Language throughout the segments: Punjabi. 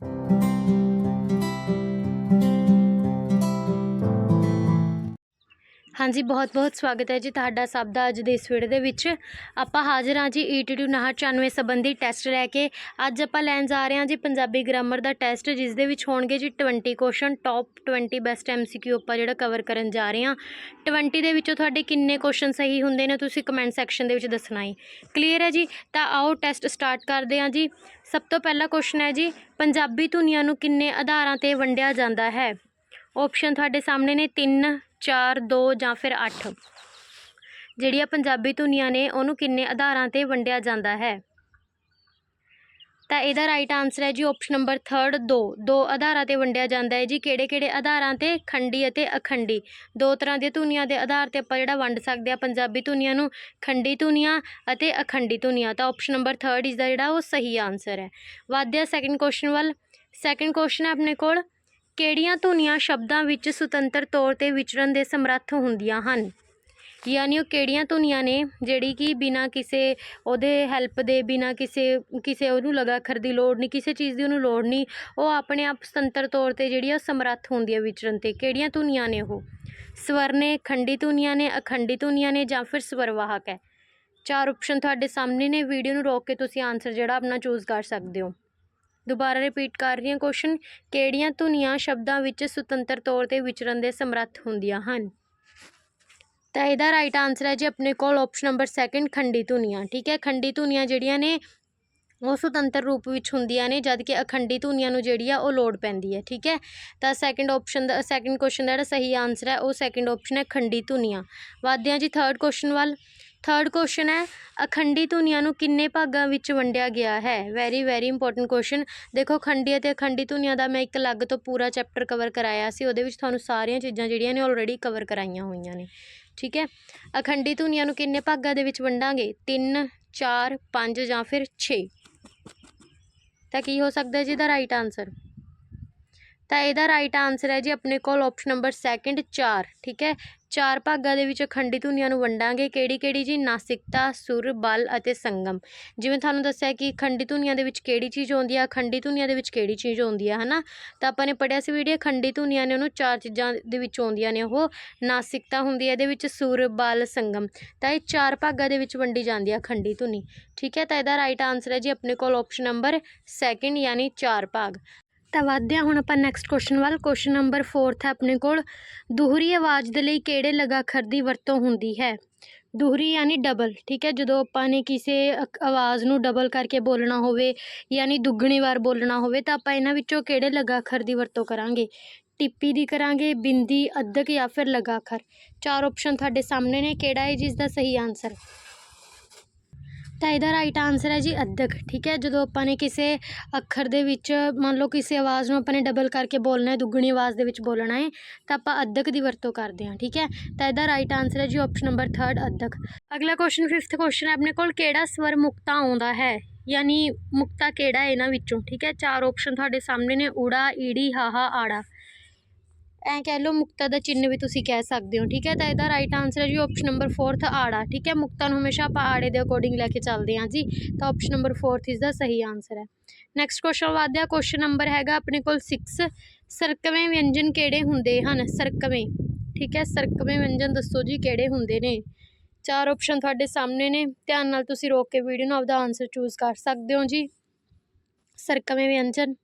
Thank you. ਹਾਂਜੀ, ਬਹੁਤ-ਬਹੁਤ ਸਵਾਗਤ ਹੈ ਜੀ ਤੁਹਾਡਾ ਸਭ ਦਾ ਅੱਜ ਦੇ ਇਸ ਵੀਡੀਓ ਦੇ ਵਿੱਚ। ਆਪਾਂ ਹਾਜ਼ਰ ਹਾਂ ਜੀ E ETT 994 ਸੰਬੰਧੀ ਟੈਸਟ ਲੈ ਕੇ। ਅੱਜ ਆਪਾਂ ਲੈਣ ਜਾ ਰਹੇ ਹਾਂ ਜੀ ਪੰਜਾਬੀ ਗ੍ਰਾਮਰ ਦਾ ਟੈਸਟ, ਜਿਸ ਦੇ ਵਿੱਚ ਹੋਣਗੇ ਜੀ 20 ਕੁਐਸਚਨ ਟੌਪ 20 ਬੈਸਟ ਐਮਸੀਕਿਊ ਆਪਾਂ ਜਿਹੜਾ ਕਵਰ ਕਰਨ ਜਾ ਰਹੇ ਹਾਂ। 20 ਦੇ ਵਿੱਚੋਂ ਤੁਹਾਡੇ ਕਿੰਨੇ ਕੁਐਸਚਨ ਸਹੀ ਹੁੰਦੇ ਨੇ ਤੁਸੀਂ ਕਮੈਂਟ ਸੈਕਸ਼ਨ ਦੇ ਵਿੱਚ ਦੱਸਣਾ ਹੈ। ਕਲੀਅਰ ਹੈ ਜੀ? ਤਾਂ ਆਓ ਟੈਸਟ ਸਟਾਰਟ ਕਰਦੇ ਹਾਂ ਜੀ। ਸਭ ਤੋਂ ਪਹਿਲਾ ਕੁਐਸਚਨ ਹੈ ਜੀ, ਪੰਜਾਬੀ ਧੁਨੀਆਂ ਨੂੰ ਕਿੰਨੇ ਆਧਾਰਾਂ ਤੇ ਵੰਡਿਆ ਜਾਂਦਾ ਹੈ? ਆਪਸ਼ਨ ਤੁਹਾਡੇ ਸਾਹਮਣੇ ਨੇ 3 4 2 ਜਾਂ ਫਿਰ ਅੱਠ। ਜਿਹੜੀਆਂ ਪੰਜਾਬੀ ਧੁਨੀਆਂ ਨੇ, ਉਹਨੂੰ ਕਿੰਨੇ ਆਧਾਰਾਂ ਤੇ ਵੰਡਿਆ ਜਾਂਦਾ ਹੈ? ਤਾਂ ਇਹਦਾ ਰਾਈਟ ਆਨਸਰ ਹੈ ਜੀ ਆਪਸ਼ਨ ਨੰਬਰ 3 2 ਦੋ ਆਧਾਰਾਂ ਤੇ ਵੰਡਿਆ ਜਾਂਦਾ ਹੈ ਜੀ। ਕਿਹੜੇ ਕਿਹੜੇ ਆਧਾਰਾਂ ਤੇ? ਖੰਡੀ ਅਤੇ ਅਖੰਡੀ। ਦੋ ਤਰ੍ਹਾਂ ਦੀਆਂ ਧੁਨੀਆਂ ਦੇ ਆਧਾਰ ਤੇ ਆਪਾਂ ਜਿਹੜਾ ਵੰਡ ਸਕਦੇ ਆ ਪੰਜਾਬੀ ਧੁਨੀਆਂ ਨੂੰ, ਖੰਡੀ ਧੁਨੀਆਂ ਅਤੇ ਅਖੰਡੀ ਧੁਨੀਆਂ। ਤਾਂ ਆਪਸ਼ਨ ਨੰਬਰ 3 ਇਸ ਦਾ ਜਿਹੜਾ ਉਹ ਸਹੀ ਆਨਸਰ ਹੈ। ਵਧਦੇ ਆ ਸੈਕਿੰਡ ਕੁਐਸਚਨ ਵੱਲ। ਸੈਕਿੰਡ ਕੁਐਸਚਨ ਹੈ ਆਪਣੇ ਕੋਲ। ਕਿਹੜੀਆਂ ਧੁਨੀਆਂ ਸ਼ਬਦਾਂ ਵਿੱਚ ਸੁਤੰਤਰ ਤੌਰ ਤੇ ਵਿਚਰਨ ਦੇ ਸਮਰੱਥ ਹੁੰਦੀਆਂ ਹਨ? ਯਾਨੀ ਉਹ ਕਿਹੜੀਆਂ ਧੁਨੀਆਂ ਨੇ ਜਿਹੜੀ ਕਿ ਬਿਨਾਂ ਕਿਸੇ ਉਹਦੇ ਹੈਲਪ ਦੇ, ਬਿਨਾਂ ਕਿਸੇ ਕਿਸੇ ਉਹਨੂੰ ਲਗਾ ਅੱਖਰ ਦੀ ਲੋੜ ਨਹੀਂ, ਕਿਸੇ ਚੀਜ਼ ਦੀ ਉਹਨੂੰ ਲੋੜ ਨਹੀਂ, ਉਹ ਆਪਣੇ ਆਪ ਸੁਤੰਤਰ ਤੌਰ ਤੇ ਜਿਹੜੀ ਆ ਸਮਰੱਥ ਹੁੰਦੀ ਹੈ ਵਿਚਰਨ ਤੇ। ਕਿਹੜੀਆਂ ਧੁਨੀਆਂ ਨੇ ਉਹ? ਸਵਰ ਨੇ ਖੰਡੀ ਧੁਨੀਆਂ ਨੇ, ਅਖੰਡੀ ਧੁਨੀਆਂ ਨੇ ਜਾਂ ਫਿਰ ਸਵਰਵਾਹਕ ਹੈ? ਚਾਰ ਆਪਸ਼ਨ ਤੁਹਾਡੇ ਸਾਹਮਣੇ ਨੇ ਵੀਡੀਓ ਨੂੰ ਰੋਕ ਕੇ ਤੁਸੀਂ ਆਨਸਰ ਜਿਹੜਾ ਆਪਣਾ ਚੂਜ਼ ਕਰ ਸਕਦੇ ਹੋ। ਦੁਬਾਰਾ ਰਿਪੀਟ ਕਰ ਰਹੀ ਹਾਂ ਕੁਐਸਚਨ ਕਿਹੜੀਆਂ ਧੁਨੀਆਂ ਸ਼ਬਦਾਂ ਵਿੱਚ ਸੁਤੰਤਰ ਤੌਰ ਤੇ ਵਿਚਰਨ ਦੇ ਸਮਰੱਥ ਹੁੰਦੀਆਂ ਹਨ? ਤਾਂ ਇਹਦਾ ਰਾਈਟ ਆਨਸਰ ਹੈ ਜੀ ਆਪਣੇ ਕੋਲ ਆਪਸ਼ਨ ਨੰਬਰ ਸੈਕਿੰਡ ਖੰਡੀ ਧੁਨੀਆਂ, ਠੀਕ ਹੈ? ਖੰਡੀ ਧੁਨੀਆਂ ਜਿਹੜੀਆਂ ਨੇ, ਉਹ ਸੁਤੰਤਰ ਰੂਪ ਵਿੱਚ ਹੁੰਦੀਆਂ ਨੇ, ਜਦ ਕਿ ਅਖੰਡੀ ਧੁਨੀਆਂ ਨੂੰ ਜਿਹੜੀ ਆ ਉਹ ਲੋੜ ਪੈਂਦੀ ਹੈ, ਠੀਕ ਹੈ? ਤਾਂ ਸੈਕਿੰਡ ਆਪਸ਼ਨ ਦਾ ਸੈਕਿੰਡ ਕੁਐਸਚਨ ਦਾ ਜਿਹੜਾ ਸਹੀ ਆਨਸਰ ਹੈ, ਉਹ ਸੈਕਿੰਡ ਆਪਸ਼ਨ ਹੈ ਖੰਡੀ ਧੁਨੀਆਂ। ਵਧਦੇ ਹਾਂ ਜੀ ਥਰਡ ਕੁਐਸਚਨ ਵੱਲ। ਥਰਡ ਕੁਐਸਚਨ ਹੈ, ਅਖੰਡੀ ਧੁਨੀਆਂ ਨੂੰ ਕਿੰਨੇ ਭਾਗਾਂ ਵਿੱਚ ਵੰਡਿਆ ਗਿਆ ਹੈ? ਵੈਰੀ ਵੈਰੀ ਇੰਪੋਰਟੈਂਟ ਕੁਐਸਚਨ ਦੇਖੋ ਖੰਡੀ ਅਤੇ ਅਖੰਡੀ ਧੁਨੀਆਂ ਦਾ ਮੈਂ ਇੱਕ ਅਲੱਗ ਤੋਂ ਪੂਰਾ ਚੈਪਟਰ ਕਵਰ ਕਰਾਇਆ ਸੀ, ਉਹਦੇ ਵਿੱਚ ਤੁਹਾਨੂੰ ਸਾਰੀਆਂ ਚੀਜ਼ਾਂ ਜਿਹੜੀਆਂ ਨੇ ਆਲਰੇਡੀ ਕਵਰ ਕਰਾਈਆਂ ਹੋਈਆਂ ਨੇ। ਠੀਕ ਹੈ? ਅਖੰਡੀ ਧੁਨੀਆਂ ਨੂੰ ਕਿੰਨੇ ਭਾਗਾਂ ਦੇ ਵਿੱਚ ਵੰਡਾਂਗੇ? 3 4 5 ਜਾਂ ਫਿਰ 6 ਤਾਂ ਕੀ ਹੋ ਸਕਦਾ ਜੀ ਦਾ ਰਾਈਟ ਆਨਸਰ ਤਾਂ ਇਹਦਾ ਰਾਈਟ ਆਨਸਰ ਹੈ ਜੀ ਆਪਣੇ ਕੋਲ ਆਪਸ਼ਨ ਨੰਬਰ ਸੈਕਿੰਡ 4 ਠੀਕ ਹੈ? ਚਾਰ ਭਾਗਾਂ ਦੇ ਵਿੱਚ ਅਖੰਡੀ ਧੁਨੀਆਂ ਨੂੰ ਵੰਡਾਂਗੇ। ਕਿਹੜੀ ਕਿਹੜੀ ਜੀ? ਨਾਸਿਕਤਾ, ਸੁਰ, ਬਲ ਅਤੇ ਸੰਗਮ। ਜਿਵੇਂ ਤੁਹਾਨੂੰ ਦੱਸਿਆ ਕਿ ਖੰਡੀ ਧੁਨੀਆਂ ਦੇ ਵਿੱਚ ਕਿਹੜੀ ਚੀਜ਼ ਆਉਂਦੀ ਆ? ਖੰਡੀ ਧੁਨੀਆਂ ਦੇ ਵਿੱਚ ਕਿਹੜੀ ਚੀਜ਼ ਆਉਂਦੀ ਹੈ ਹਨਾ? ਤਾਂ ਆਪਾਂ ਨੇ ਪੜਿਆ ਸੀ ਵੀਡੀਓ ਖੰਡੀ ਧੁਨੀਆਂ ਨੇ ਉਹਨੂੰ ਚਾਰ ਚੀਜ਼ਾਂ ਦੇ ਵਿੱਚ ਆਉਂਦੀਆਂ ਨੇ ਉਹ। ਨਾਸਿਕਤਾ ਹੁੰਦੀ ਹੈ ਇਹਦੇ ਵਿੱਚ ਸੁਰ, ਬਲ, ਸੰਗਮ। ਤਾਂ ਇਹ ਚਾਰ ਭਾਗਾਂ ਦੇ ਵਿੱਚ ਵੰਡੀ ਜਾਂਦੀ ਆ ਖੰਡੀ ਧੁਨੀ। ਠੀਕ ਹੈ? ਤਾਂ ਇਹਦਾ ਰਾਈਟ ਆਨਸਰ ਹੈ ਜੀ ਆਪਣੇ ਕੋਲ ਆਪਸ਼ਨ ਨੰਬਰ ਸੈਕਿੰਡ ਯਾਨੀ ਚਾਰ ਭਾਗ। ਤਾਂ ਵੱਧਦੇ ਹਾਂ। ਹੁਣ ਆਪਾਂ ਨੈਕਸਟ ਕੁਐਸਚਨ ਵੱਲ। ਕੁਐਸਚਨ ਨੰਬਰ 4th ਹੈ ਆਪਣੇ ਕੋਲ। ਦੂਹਰੀ ਆਵਾਜ਼ ਦੇ ਲਈ ਕਿਹੜੇ ਲਗਾਖਰ ਦੀ ਵਰਤੋਂ ਹੁੰਦੀ ਹੈ? ਦੂਹਰੀ ਯਾਨੀ ਡਬਲ ਠੀਕ ਹੈ? ਜਦੋਂ ਆਪਾਂ ਨੇ ਕਿਸੇ ਆਵਾਜ਼ ਨੂੰ ਡਬਲ ਕਰਕੇ ਬੋਲਣਾ ਹੋਵੇ ਯਾਨੀ ਦੁੱਗਣੀ ਵਾਰ ਬੋਲਣਾ ਹੋਵੇ ਤਾਂ ਆਪਾਂ ਇਹਨਾਂ ਵਿੱਚੋਂ ਕਿਹੜੇ ਲਗਾਖਰ ਦੀ ਵਰਤੋਂ ਕਰਾਂਗੇ? ਟਿੱਪੀ ਦੀ ਕਰਾਂਗੇ, ਬਿੰਦੀ ਅੱਧਕ ਜਾਂ ਫਿਰ ਲਗਾਖਰ? ਚਾਰ ਆਪਸ਼ਨ ਤੁਹਾਡੇ ਸਾਹਮਣੇ ਨੇ। ਕਿਹੜਾ ਹੈ ਜਿਸ ਦਾ ਸਹੀ ਆਨਸਰ ਤਾਂ ਇਹਦਾ ਰਾਈਟ ਆਨਸਰ ਹੈ ਜੀ ਅੱਧਕ, ਠੀਕ ਹੈ? ਜਦੋਂ ਆਪਾਂ ਨੇ ਕਿਸੇ ਅੱਖਰ ਦੇ ਵਿੱਚ, ਮੰਨ ਲਓ ਕਿਸੇ ਆਵਾਜ਼ ਨੂੰ ਆਪਾਂ ਨੇ ਡਬਲ ਕਰਕੇ ਬੋਲਣਾ ਹੈ, ਦੁੱਗਣੀ ਆਵਾਜ਼ ਦੇ ਵਿੱਚ ਬੋਲਣਾ ਹੈ, ਤਾਂ ਆਪਾਂ ਅੱਧਕ ਦੀ ਵਰਤੋਂ ਕਰਦੇ ਹਾਂ, ਠੀਕ ਹੈ? ਤਾਂ ਇਹਦਾ ਰਾਈਟ ਆਨਸਰ ਹੈ ਜੀ ਆਪਸ਼ਨ ਨੰਬਰ 3 ਅੱਧਕ। ਅਗਲਾ ਕੁਐਸਚਨ 5th ਕੁਐਸਚਨ ਹੈ, ਆਪਣੇ ਕੋਲ ਕਿਹੜਾ ਸਵਰ ਮੁਕਤਾ ਆਉਂਦਾ ਹੈ? ਯਾਨੀ ਮੁਕਤਾ ਕਿਹੜਾ ਹੈ ਇਹਨਾਂ ਵਿੱਚੋਂ, ਠੀਕ ਹੈ? ਚਾਰ ਆਪਸ਼ਨ ਤੁਹਾਡੇ ਸਾਹਮਣੇ ਨੇ, ਊੜਾ, ਈੜੀ ਹਾਹਾ ਆੜਾ। ਐਂ ਕਹਿ ਲਓ ਮੁਕਤਾ ਦਾ ਚਿੰਨ੍ਹ ਵੀ ਤੁਸੀਂ ਕਹਿ ਸਕਦੇ ਹੋ, ਠੀਕ ਹੈ? ਤਾਂ ਇਹਦਾ ਰਾਈਟ ਆਨਸਰ ਹੈ ਜੀ ਆਪਸ਼ਨ ਨੰਬਰ 4th ਆੜਾ, ਠੀਕ ਹੈ? ਮੁਕਤਾ ਨੂੰ ਹਮੇਸ਼ਾ ਆਪਾਂ ਆੜੇ ਦੇ ਅਕੋਰਡਿੰਗ ਲੈ ਕੇ ਚੱਲਦੇ ਹਾਂ ਜੀ, ਤਾਂ ਆਪਸ਼ਨ ਨੰਬਰ 4th ਇਸ ਦਾ ਸਹੀ ਆਨਸਰ ਹੈ। ਨੈਕਸਟ ਕੁਐਸਚਨ ਵਧਦੇ ਆ ਕੁਐਸਚਨ ਨੰਬਰ ਹੈਗਾ ਆਪਣੇ ਕੋਲ 6 ਸਰਕਵੇਂ ਵਿਅੰਜਨ ਕਿਹੜੇ ਹੁੰਦੇ ਹਨ? ਸਰਕਵੇਂ, ਠੀਕ ਹੈ? ਸਰਕਵੇਂ ਵਿਅੰਜਨ ਦੱਸੋ ਜੀ ਕਿਹੜੇ ਹੁੰਦੇ ਨੇ? ਚਾਰ ਆਪਸ਼ਨ ਤੁਹਾਡੇ ਸਾਹਮਣੇ ਨੇ, ਧਿਆਨ ਨਾਲ ਤੁਸੀਂ ਰੋਕ ਕੇ ਵੀਡੀਓ ਨੂੰ ਆਪਦਾ ਆਨਸਰ ਚੂਜ਼ ਕਰ ਸਕਦੇ ਹੋ ਜੀ। ਸਰਕਵੇਂ ਵਿਅੰਜਨ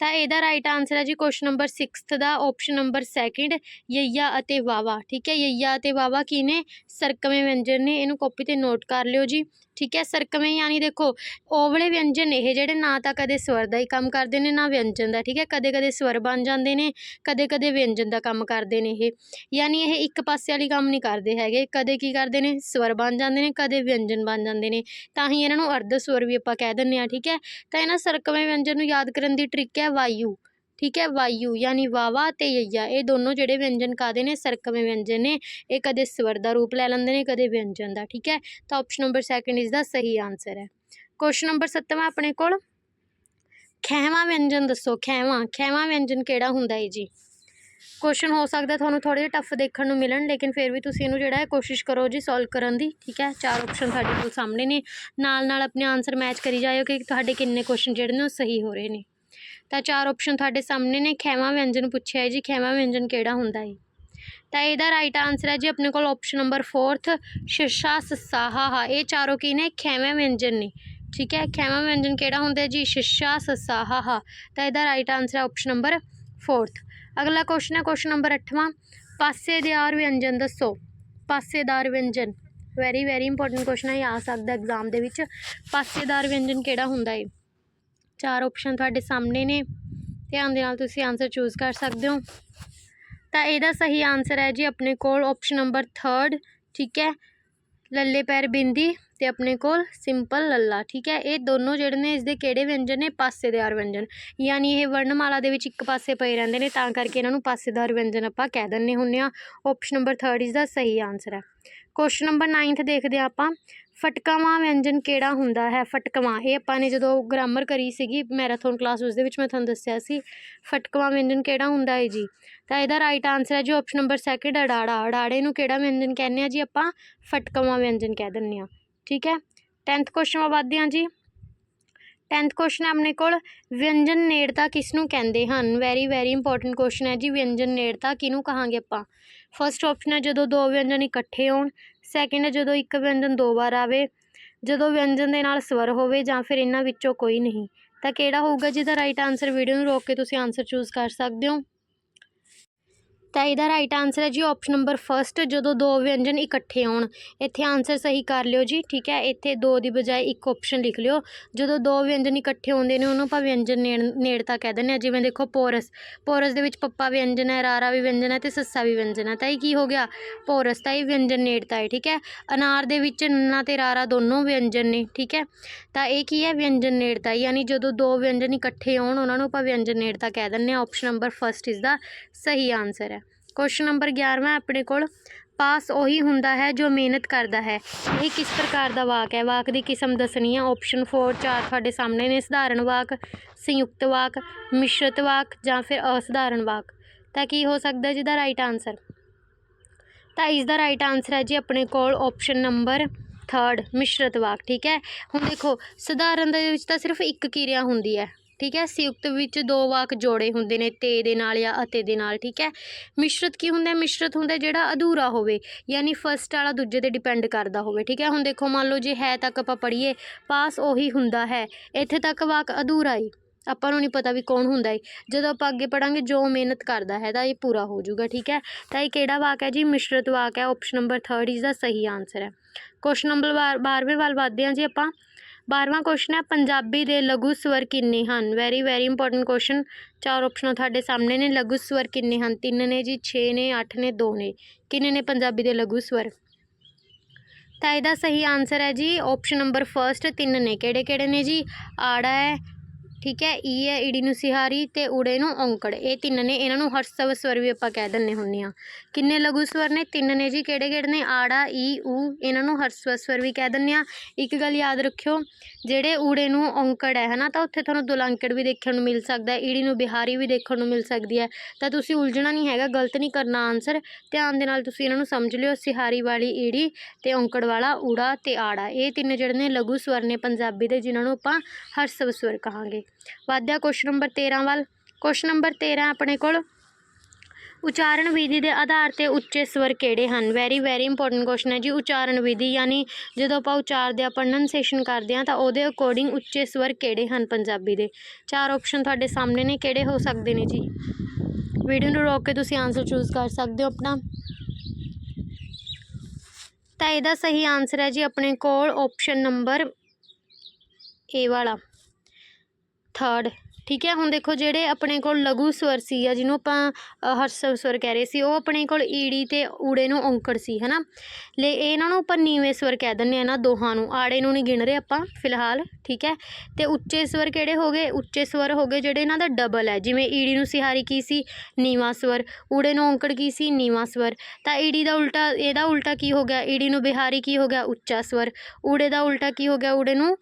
ਤਾਂ ਇਹਦਾ ਰਾਈਟ ਆਨਸਰ ਹੈ ਜੀ ਕੁਐਸਚਨ ਨੰਬਰ 6th ਦਾ ਆਪਸ਼ਨ ਨੰਬਰ ਸੈਕਿੰਡ ਯਈਆ ਅਤੇ ਵਾਵਾ ਠੀਕ ਹੈ, ਯਈਆ ਅਤੇ ਵਾਵਾ ਕੀ ਨੇ ਸਰਕਮੇ ਵਿਅੰਜਨ ਨੇ। ਇਹਨੂੰ ਕਾਪੀ ਤੇ ਨੋਟ ਕਰ ਲਿਓ ਜੀ। ਠੀਕ ਹੈ, ਸਰਕਵੇਂ ਯਾਨੀ ਦੇਖੋ, ਉਹ ਵਾਲੇ ਵਿਅੰਜਨ ਇਹ ਜਿਹੜੇ ਨਾ ਤਾਂ ਕਦੇ ਸਵਰ ਦਾ ਹੀ ਕੰਮ ਕਰਦੇ ਨੇ, ਨਾ ਵਿਅੰਜਨ ਦਾ, ਠੀਕ ਹੈ ਕਦੇ ਕਦੇ ਸਵਰ ਬਣ ਜਾਂਦੇ ਨੇ ਕਦੇ ਕਦੇ ਵਿਅੰਜਨ ਦਾ ਕੰਮ ਕਰਦੇ ਨੇ ਇਹ। ਯਾਨੀ ਇਹ ਇੱਕ ਪਾਸੇ ਵਾਲੀ ਕੰਮ ਨਹੀਂ ਕਰਦੇ ਹੈਗੇ, ਕਦੇ ਕੀ ਕਰਦੇ ਨੇ, ਸਵਰ ਬਣ ਜਾਂਦੇ ਨੇ, ਕਦੇ ਵਿਅੰਜਨ ਬਣ ਜਾਂਦੇ ਨੇ। ਤਾਂ ਹੀ ਇਹਨਾਂ ਨੂੰ ਅਰਧ ਸਵਰ ਵੀ ਆਪਾਂ ਕਹਿ ਦਿੰਦੇ ਆ ਠੀਕ ਹੈ। ਤਾਂ ਇਹਨਾਂ ਸਰਕਵੇਂ ਵਿਅੰਜਨ ਨੂੰ ਯਾਦ ਕਰਨ ਦੀ ਟ੍ਰਿਕ ਹੈ ਵਾਯੂ। ਠੀਕ ਹੈ? ਵਾਯੂ ਯਾਨੀ ਵਾਵਾ ਤੇ ਯਈਆ ਇਹ ਦੋਨੋਂ ਜਿਹੜੇ ਵਿਅੰਜਨ ਕਾਦੇ ਨੇ? ਸਰਕਵੇਂ ਵਿਅੰਜਨ ਨੇ। ਇਹ ਕਦੇ ਸਵਰ ਦਾ ਰੂਪ ਲੈ ਲੈਂਦੇ ਨੇ, ਕਦੇ ਵਿਅੰਜਨ ਦਾ, ਠੀਕ ਹੈ? ਤਾਂ ਆਪਸ਼ਨ ਨੰਬਰ ਸੈਕਿੰਡ ਇਸ ਦਾ ਸਹੀ ਆਨਸਰ ਹੈ। ਕੁਐਸਚਨ ਨੰਬਰ 7ਵਾਂ ਆਪਣੇ ਕੋਲ। ਖੈਵਾ ਵਿਅੰਜਨ ਦੱਸੋ ਖੈਵਾ ਖੈਵਾਂ ਵਿਅੰਜਨ ਕਿਹੜਾ ਹੁੰਦਾ ਹੈ ਜੀ? ਕੁਐਸਚਨ ਹੋ ਸਕਦਾ ਤੁਹਾਨੂੰ ਥੋੜ੍ਹੇ ਜਿਹੇ ਟਫ ਦੇਖਣ ਨੂੰ ਮਿਲਣ, ਲੇਕਿਨ ਫਿਰ ਵੀ ਤੁਸੀਂ ਇਹਨੂੰ ਜਿਹੜਾ ਹੈ ਕੋਸ਼ਿਸ਼ ਕਰੋ ਜੀ ਸੋਲਵ ਕਰਨ ਦੀ, ਠੀਕ ਹੈ? ਚਾਰ ਆਪਸ਼ਨ ਤੁਹਾਡੇ ਕੋਲ ਸਾਹਮਣੇ ਨੇ। ਨਾਲ ਨਾਲ ਆਪਣੇ ਆਨਸਰ ਮੈਚ ਕਰੀ ਜਾਇਓ ਕਿ ਤੁਹਾਡੇ ਕਿੰਨੇ ਕੁਐਸਚਨ ਜਿਹੜੇ ਨੇ ਉਹ ਸਹੀ ਹੋ ਰਹੇ ਨੇ। ਤਾਂ ਚਾਰ ਆਪਸ਼ਨ ਤੁਹਾਡੇ ਸਾਹਮਣੇ ਨੇ ਖੈਮਾ ਵਿਅੰਜਨ ਪੁੱਛਿਆ ਹੈ ਜੀ ਖੈਮਾ ਵਿਅੰਜਨ ਕਿਹੜਾ ਹੁੰਦਾ ਹੈ? ਤਾਂ ਇਹਦਾ ਰਾਈਟ ਆਨਸਰ ਹੈ ਜੀ, ਆਪਣੇ ਕੋਲ ਆਪਸ਼ਨ ਨੰਬਰ 4th ਸ਼ਿਸ਼ਾ ਸੱਸਾ ਹਾ। ਇਹ ਚਾਰੋਂ ਕੀ ਨੇ? ਖੈਮਾ ਵਿਅੰਜਨ ਨੇ। ਠੀਕ ਹੈ ਖੈਮਾ ਵਿਅੰਜਨ ਕਿਹੜਾ ਹੁੰਦਾ ਹੈ ਜੀ? ਸ਼ਿਸ਼ਾ ਸੱਸਾ ਹਾ। ਤਾਂ ਇਹਦਾ ਰਾਈਟ ਆਨਸਰ ਹੈ ਆਪਸ਼ਨ ਨੰਬਰ 4th ਅਗਲਾ ਕੁਐਸਚਨ ਹੈ ਕੁਐਸਚਨ ਨੰਬਰ 8ਵਾਂ ਪਾਸੇਦਾਰ ਵਿਅੰਜਨ ਦੱਸੋ। ਪਾਸੇਦਾਰ ਵਿਅੰਜਨ। ਵੈਰੀ ਵੈਰੀ ਇੰਪੋਰਟੈਂਟ ਕੁਐਸਚਨ ਹੈ, ਇਹ ਆ ਸਕਦਾ ਐਗਜ਼ਾਮ ਦੇ ਵਿੱਚ। ਪਾਸੇਦਾਰ ਵਿਅੰਜਨ ਕਿਹੜਾ ਹੁੰਦਾ ਹੈ? ਚਾਰ ਆਪਸ਼ਨ ਤੁਹਾਡੇ ਸਾਹਮਣੇ ਨੇ। ਧਿਆਨ ਦੇ ਨਾਲ ਤੁਸੀਂ ਆਨਸਰ ਚੂਜ਼ ਕਰ ਸਕਦੇ ਹੋ। ਤਾਂ ਇਹਦਾ ਸਹੀ ਆਨਸਰ ਹੈ ਜੀ ਆਪਣੇ ਕੋਲ ਆਪਸ਼ਨ ਨੰਬਰ 3rd ਠੀਕ ਹੈ। ਲੱਲੇ ਪੈਰ ਬਿੰਦੀ ਤੇ ਆਪਣੇ ਕੋਲ ਸਿੰਪਲ ਲੱਲਾ, ਠੀਕ ਹੈ। ਇਹ ਦੋਨੋਂ ਜਿਹੜੇ ਨੇ ਇਸ ਦੇ ਕਿਹੜੇ ਵਿਅੰਜਨ ਨੇ? ਪਾਸੇਦਾਰ ਵਿਅੰਜਨ। ਯਾਨੀ ਇਹ ਵਰਣਮਾਲਾ ਦੇ ਵਿੱਚ ਇੱਕ ਪਾਸੇ ਪਏ ਰਹਿੰਦੇ ਨੇ, ਤਾਂ ਕਰਕੇ ਇਹਨਾਂ ਨੂੰ ਪਾਸੇਦਾਰ ਵਿਅੰਜਨ ਆਪਾਂ ਕਹਿ ਦਿੰਦੇ ਹੁੰਦੇ ਆ ਆਪਸ਼ਨ ਨੰਬਰ 3rd ਇਸ ਦਾ ਸਹੀ ਆਨਸਰ ਹੈ। ਕੁਐਸਚਨ ਨੰਬਰ 9th ਦੇਖਦੇ ਹਾਂ ਆਪਾਂ। ਫਟਕਾਵਾਂ ਵਿਅੰਜਨ ਕਿਹੜਾ ਹੁੰਦਾ ਹੈ? ਫਟਕਵਾਂ। ਇਹ ਆਪਾਂ ਨੇ ਜਦੋਂ ਗ੍ਰਾਮਰ ਕਰੀ ਸੀਗੀ ਮੈਰਾਥਨ ਕਲਾਸ ਉਸ ਦੇ ਵਿੱਚ ਮੈਂ ਤੁਹਾਨੂੰ ਦੱਸਿਆ ਸੀ, ਫਟਕਵਾਂ ਵਿਅੰਜਨ ਕਿਹੜਾ ਹੁੰਦਾ ਹੈ ਜੀ? ਤਾਂ ਇਹਦਾ ਰਾਈਟ ਆਨਸਰ ਹੈ ਜੀ ਆਪਸ਼ਨ ਨੰਬਰ ਸੈਕਿੰਡ ਅਡਾੜਾ। ਅਡਾੜੇ ਨੂੰ ਕਿਹੜਾ ਵਿਅੰਜਨ ਕਹਿੰਦੇ ਆ ਜੀ ਆਪਾਂ? ਫਟਕਵਾਂ ਵਿਅੰਜਨ ਕਹਿ ਦਿੰਦੇ ਆ ਠੀਕ ਹੈ? 10th ਕੁਐਸਚਨ ਵੱਲ ਵੱਧਦੇ ਹਾਂ ਜੀ। 10th ਕੁਐਸਚਨ ਆਪਣੇ ਕੋਲ, ਵਿਅੰਜਨ ਨੇੜਤਾ ਕਿਸ ਨੂੰ ਕਹਿੰਦੇ ਹਨ? ਵੈਰੀ ਵੈਰੀ ਇੰਪੋਰਟੈਂਟ ਕੁਐਸਚਨ ਹੈ ਜੀ, ਵਿਅੰਜਨ ਨੇੜਤਾ ਕਿਹਨੂੰ ਕਹਾਂਗੇ ਆਪਾਂ? ਫਸਟ ਆਪਸ਼ਨ ਹੈ ਜਦੋਂ ਦੋ ਵਿਅੰਜਨ ਇਕੱਠੇ ਹੋਣ ਸੈਕਿੰਡ ਜਦੋਂ ਇੱਕ ਵਿਅੰਜਨ ਦੋ ਵਾਰ ਆਵੇ, ਜਦੋਂ ਵਿਅੰਜਨ ਦੇ ਨਾਲ ਸਵਰ ਹੋਵੇ ਜਾਂ ਫਿਰ ਇਹਨਾਂ ਵਿੱਚੋਂ ਕੋਈ ਨਹੀਂ, ਤਾਂ ਕਿਹੜਾ ਹੋਊਗਾ ਜਿਹਦਾ ਰਾਈਟ ਆਨਸਰ ਵੀਡੀਓ ਨੂੰ ਰੋਕ ਕੇ ਤੁਸੀਂ ਆਨਸਰ ਚੂਜ਼ ਕਰ ਸਕਦੇ ਹੋ? ਤਾਂ ਇਹਦਾ ਰਾਈਟ ਆਨਸਰ ਹੈ ਜੀ ਆਪਸ਼ਨ ਨੰਬਰ ਫਸਟ ਜਦੋਂ ਦੋ ਵਿਅੰਜਨ ਇਕੱਠੇ ਹੋਣ। ਇੱਥੇ ਆਨਸਰ ਸਹੀ ਕਰ ਲਿਓ ਜੀ, ਠੀਕ ਹੈ? ਇੱਥੇ ਦੋ ਦੀ ਬਜਾਏ ਇੱਕ ਆਪਸ਼ਨ ਲਿਖ ਲਿਓ। ਜਦੋਂ ਦੋ ਵਿਅੰਜਨ ਇਕੱਠੇ ਹੁੰਦੇ ਨੇ, ਉਹਨੂੰ ਆਪਾਂ ਵਿਅੰਜਨ ਨੇੜ, ਨੇੜਤਾ ਕਹਿ ਦਿੰਦੇ ਆ ਜਿਵੇਂ ਦੇਖੋ ਪੋਰਸ ਪੋਰਸ ਦੇ ਵਿੱਚ ਪੱਪਾ ਵਿਅੰਜਨ ਹੈ, ਰਾਰਾ ਵੀ ਵਿਅੰਜਨ ਹੈ ਤੇ ਸੱਸਾ ਵੀ ਵਿਅੰਜਨ ਹੈ। ਤਾਂ ਇਹ ਕੀ ਹੋ ਗਿਆ? ਪੋਰਸ ਤਾਂ ਇਹ ਵਿਅੰਜਨ ਨੇੜਤਾ ਹੈ, ਠੀਕ ਹੈ? ਅਨਾਰ ਦੇ ਵਿੱਚ ਨੰਨਾ ਤੇ ਰਾਰਾ ਦੋਨੋਂ ਵਿਅੰਜਨ ਨੇ, ਠੀਕ ਹੈ? ਤਾਂ ਇਹ ਕੀ ਹੈ? ਵਿਅੰਜਨ ਨੇੜਤਾ। ਯਾਨੀ ਜਦੋਂ ਦੋ ਵਿਅੰਜਨ ਇਕੱਠੇ ਹੋਣ, ਉਹਨਾਂ ਨੂੰ ਆਪਾਂ ਵਿਅੰਜਨ ਨੇੜਤਾ ਕਹਿ ਦਿੰਦੇ ਆ ਆਪਸ਼ਨ ਨੰਬਰ ਫਸਟ ਇਸ ਦਾ ਸਹੀ ਆਨਸਰ ਹੈ। ਕੁਐਸਚਨ ਨੰਬਰ 11ਵਾਂ ਆਪਣੇ ਕੋਲ। ਪਾਸ ਉਹੀ ਹੁੰਦਾ ਹੈ ਜੋ ਮਿਹਨਤ ਕਰਦਾ ਹੈ। ਇਹ ਕਿਸ ਪ੍ਰਕਾਰ ਦਾ ਵਾਕ ਹੈ? ਵਾਕ ਦੀ ਕਿਸਮ ਦੱਸਣੀ ਹੈ ਆਪਸ਼ਨ 4 ਚਾਰ ਤੁਹਾਡੇ ਸਾਹਮਣੇ ਨੇ। ਸਧਾਰਨ ਵਾਕ, ਸੰਯੁਕਤ ਵਾਕ, ਮਿਸ਼ਰਤ ਵਾਕ ਜਾਂ ਫਿਰ ਅਸਧਾਰਨ ਵਾਕ। ਤਾਂ ਕੀ ਹੋ ਸਕਦਾ ਜਿਹਦਾ ਰਾਈਟ ਆਨਸਰ ਤਾਂ ਇਸ ਦਾ ਰਾਈਟ ਆਨਸਰ ਹੈ ਜੀ ਆਪਣੇ ਕੋਲ ਆਪਸ਼ਨ ਨੰਬਰ ਥਰਡ ਮਿਸ਼ਰਤ ਵਾਕ। ਠੀਕ ਹੈ? ਹੁਣ ਦੇਖੋ, ਸਧਾਰਨ ਦੇ ਵਿੱਚ ਤਾਂ ਸਿਰਫ ਇੱਕ ਕਿਰਿਆ ਹੁੰਦੀ ਹੈ। ਠੀਕ ਹੈ? ਸੰਯੁਕਤ ਵਿੱਚ ਦੋ ਵਾਕ ਜੋੜੇ ਹੁੰਦੇ ਨੇ, ਤੇ ਦੇ ਨਾਲ ਜਾਂ ਅਤੇ ਦੇ ਨਾਲ, ਠੀਕ ਹੈ? ਮਿਸ਼ਰਤ ਕੀ ਹੁੰਦਾ ਮਿਸ਼ਰਤ ਹੁੰਦਾ ਜਿਹੜਾ ਅਧੂਰਾ ਹੋਵੇ, ਯਾਨੀ ਫਸਟ ਵਾਲਾ ਦੂਜੇ ਤੇ ਡਿਪੈਂਡ ਕਰਦਾ ਹੋਵੇ, ਠੀਕ ਹੈ? ਹੁਣ ਦੇਖੋ, ਮੰਨ ਲਓ ਜੇ ਹੈ ਤੱਕ ਆਪਾਂ ਪੜ੍ਹੀਏ, ਪਾਸ ਉਹੀ ਹੁੰਦਾ ਹੈ, ਇੱਥੇ ਤੱਕ ਵਾਕ ਅਧੂਰਾ ਈ ਆਪਾਂ ਨੂੰ ਨਹੀਂ ਪਤਾ ਵੀ ਕੌਣ ਹੁੰਦਾ ਹੈ ਜਦੋਂ ਆਪਾਂ ਅੱਗੇ ਪੜਾਂਗੇ ਜੋ ਮਿਹਨਤ ਕਰਦਾ ਹੈ, ਤਾਂ ਇਹ ਪੂਰਾ ਹੋ ਜਾਊਗਾ, ਠੀਕ ਹੈ? ਤਾਂ ਇਹ ਕਿਹੜਾ ਵਾਕ ਹੈ ਜੀ? ਮਿਸ਼ਰਤ ਵਾਕ ਹੈ ਆਪਸ਼ਨ ਨੰਬਰ 3rd ਇਸ ਦਾ ਸਹੀ ਆਨਸਰ ਹੈ। ਕੁਐਸਚਨ ਨੰਬਰ 12ਵੇਂ ਵੱਲ ਵਧਦੇ ਹਾਂ ਜੀ ਆਪਾਂ। ਬਾਰਵਾਂ ਕੁਐਸਚਨ ਹੈ, ਪੰਜਾਬੀ ਦੇ ਲਘੂ ਸਵਰ ਕਿੰਨੇ ਹਨ? ਵੈਰੀ ਵੈਰੀ ਇੰਪੋਰਟੈਂਟ ਕੁਐਸਚਨ ਚਾਰ ਆਪਸ਼ਨਾਂ ਤੁਹਾਡੇ ਸਾਹਮਣੇ ਨੇ, ਲਘੂ ਸਵਰ ਕਿੰਨੇ ਹਨ? ਤਿੰਨ ਨੇ ਜੀ 6 ਨੇ 8 ਨੇ 2 ਨੇ। ਕਿੰਨੇ ਨੇ ਪੰਜਾਬੀ ਦੇ ਲਘੂ ਸਵਰ? ਤਾਂ ਇਹਦਾ ਸਹੀ ਆਨਸਰ ਹੈ ਜੀ ਆਪਸ਼ਨ ਨੰਬਰ ਫਰਸਟ ਤਿੰਨ ਨੇ। ਕਿਹੜੇ ਕਿਹੜੇ ਨੇ ਜੀ? ਆੜਾ ਹੈ ਠੀਕ ਹੈ, ਈ ਹੈ ਈੜੀ ਨੂੰ ਸਿਹਾਰੀ ਤੇ ਊੜੇ ਨੂੰ ਔਂਕੜ। ਇਹ ਤਿੰਨ ਨੇ, ਇਹਨਾਂ ਨੂੰ ਹਰਸਵ ਸਵਰ ਵੀ ਆਪਾਂ ਕਹਿ ਦਿੰਨੇ ਹੁੰਨੇ ਆ ਕਿੰਨੇ ਲਘੂ ਸਵਰ ਨੇ? ਤਿੰਨ ਨੇ ਜੀ। ਕਿਹੜੇ ਕਿਹੜੇ ਨੇ? ਆੜਾ, ਈ, ਊ, ਇਹਨਾਂ ਨੂੰ ਹਰਸਵ ਸਵਰ ਵੀ ਕਹਿ ਦਿੰਨੇ ਆ ਇੱਕ ਗੱਲ ਯਾਦ ਰੱਖਿਓ, ਜਿਹੜੇ ਊੜੇ ਨੂੰ ਔਂਕੜ ਹੈ, ਹਨਾ, ਤਾਂ ਉੱਥੇ ਤੁਹਾਨੂੰ ਦੁਲੰਕੜ ਵੀ ਦੇਖਣ ਨੂੰ ਮਿਲ ਸਕਦਾ ਹੈ ਈੜੀ ਨੂੰ ਬਿਹਾਰੀ ਵੀ ਦੇਖਣ ਨੂੰ ਮਿਲ ਸਕਦੀ ਹੈ। ਤਾਂ ਤੁਸੀਂ ਉਲਝਣਾ ਨਹੀਂ ਹੈਗਾ, ਗਲਤ ਨਹੀਂ ਕਰਨਾ ਆਨਸਰ ਧਿਆਨ ਦੇ ਨਾਲ ਤੁਸੀਂ ਇਹਨਾਂ ਨੂੰ ਸਮਝ ਲਿਓ, ਸਿਹਾਰੀ ਵਾਲੀ ਈੜੀ ਤੇ ਔਂਕੜ ਵਾਲਾ, ਊੜਾ ਤੇ ਆੜਾ। ਇਹ ਤਿੰਨ ਜਿਹੜੇ ਨੇ, ਲਘੂ ਸਵਰ ਨੇ ਪੰਜਾਬੀ ਦੇ, ਜਿਨ੍ਹਾਂ ਨੂੰ ਆਪਾਂ ਹਰਸਵ ਸਵਰ ਕਹਾਂਗੇ। ਵਾਧਿਆ ਕੁਐਸਚਨ ਨੰਬਰ 13 ਵੱਲ। ਕੁਐਸਚਨ ਨੰਬਰ 13 ਆਪਣੇ ਕੋਲ। ਉਚਾਰਨ ਵਿਧੀ ਦੇ ਆਧਾਰ ਤੇ ਉੱਚੇ ਸਵਰ ਕਿਹੜੇ ਹਨ? ਵੈਰੀ ਵੈਰੀ ਇੰਪੋਰਟੈਂਟ ਕੁਐਸਚਨ ਹੈ ਜੀ, ਉਚਾਰਨ ਵਿਧੀ। ਯਾਨੀ ਜਦੋਂ ਆਪਾਂ ਉਚਾਰਦੇ ਆ ਪ੍ਰੋਨੰਸੀਏਸ਼ਨ ਕਰਦੇ ਆ ਤਾਂ ਉਹਦੇ ਅਕੋਰਡਿੰਗ ਉੱਚੇ ਸਵਰ ਕਿਹੜੇ ਹਨ ਪੰਜਾਬੀ ਦੇ? ਚਾਰ ਆਪਸ਼ਨ ਤੁਹਾਡੇ ਸਾਹਮਣੇ ਨੇ, ਕਿਹੜੇ ਹੋ ਸਕਦੇ ਨੇ ਜੀ? ਵੀਡੀਓ ਨੂੰ ਰੋਕ ਕੇ ਤੁਸੀਂ ਆਨਸਰ ਚੂਜ਼ ਕਰ ਸਕਦੇ ਹੋ ਆਪਣਾ। ਤਾਂ ਇਹਦਾ ਸਹੀ ਆਨਸਰ ਹੈ ਜੀ ਆਪਣੇ ਕੋਲ ਆਪਸ਼ਨ ਨੰਬਰ ਏ ਵਾਲਾ। ਥਰਡ ਠੀਕ ਹੈ? ਹੁਣ ਦੇਖੋ ਜਿਹੜੇ ਆਪਣੇ ਕੋਲ ਲਘੂ ਸਵਰ ਸੀ ਆ ਜਿਹਨੂੰ ਆਪਾਂ ਹਰਸਵ ਸਵਰ ਕਹਿ ਰਹੇ ਸੀ, ਉਹ ਆਪਣੇ ਕੋਲ ਈੜੀ ਤੇ ਊੜੇ ਨੂੰ ਔਂਕੜ ਸੀ ਹਨਾ ਲੈ ਇਹਨਾਂ ਨੂੰ ਆਪਾਂ ਨੀਵੇਂ ਸਵਰ ਕਹਿ ਦਿੰਦੇ ਆ ਨਾ ਦੋਹਾਂ ਨੂੰ। ਆੜੇ ਨੂੰ ਨਹੀਂ ਗਿਣ ਰਹੇ ਆਪਾਂ, ਫਿਲਹਾਲ, ਠੀਕ ਹੈ? ਤੇ ਉੱਚੇ ਸਵਰ ਕਿਹੜੇ ਹੋ ਗਏ? ਉੱਚੇ ਸਵਰ ਹੋ ਗਏ ਜਿਹੜੇ ਇਹਨਾਂ ਦਾ ਡਬਲ ਹੈ। ਜਿਵੇਂ ਈੜੀ ਨੂੰ ਸਿਹਾਰੀ ਕੀ ਸੀ? ਨੀਵਾਂ ਸਵਰ। ਊੜੇ ਨੂੰ ਔਂਕੜ ਕੀ ਸੀ? ਨੀਵਾਂ ਸਵਰ। ਤਾਂ ਈੜੀ ਦਾ ਉਲਟਾ, ਇਹਦਾ ਉਲਟਾ ਕੀ ਹੋ ਗਿਆ? ਈੜੀ ਨੂੰ ਬਿਹਾਰੀ ਕੀ ਹੋ ਗਿਆ? ਉੱਚਾ ਸਵਰ। ਊੜੇ ਦਾ ਉਲਟਾ ਕੀ ਹੋ ਗਿਆ? ਊੜੇ ਨੂੰ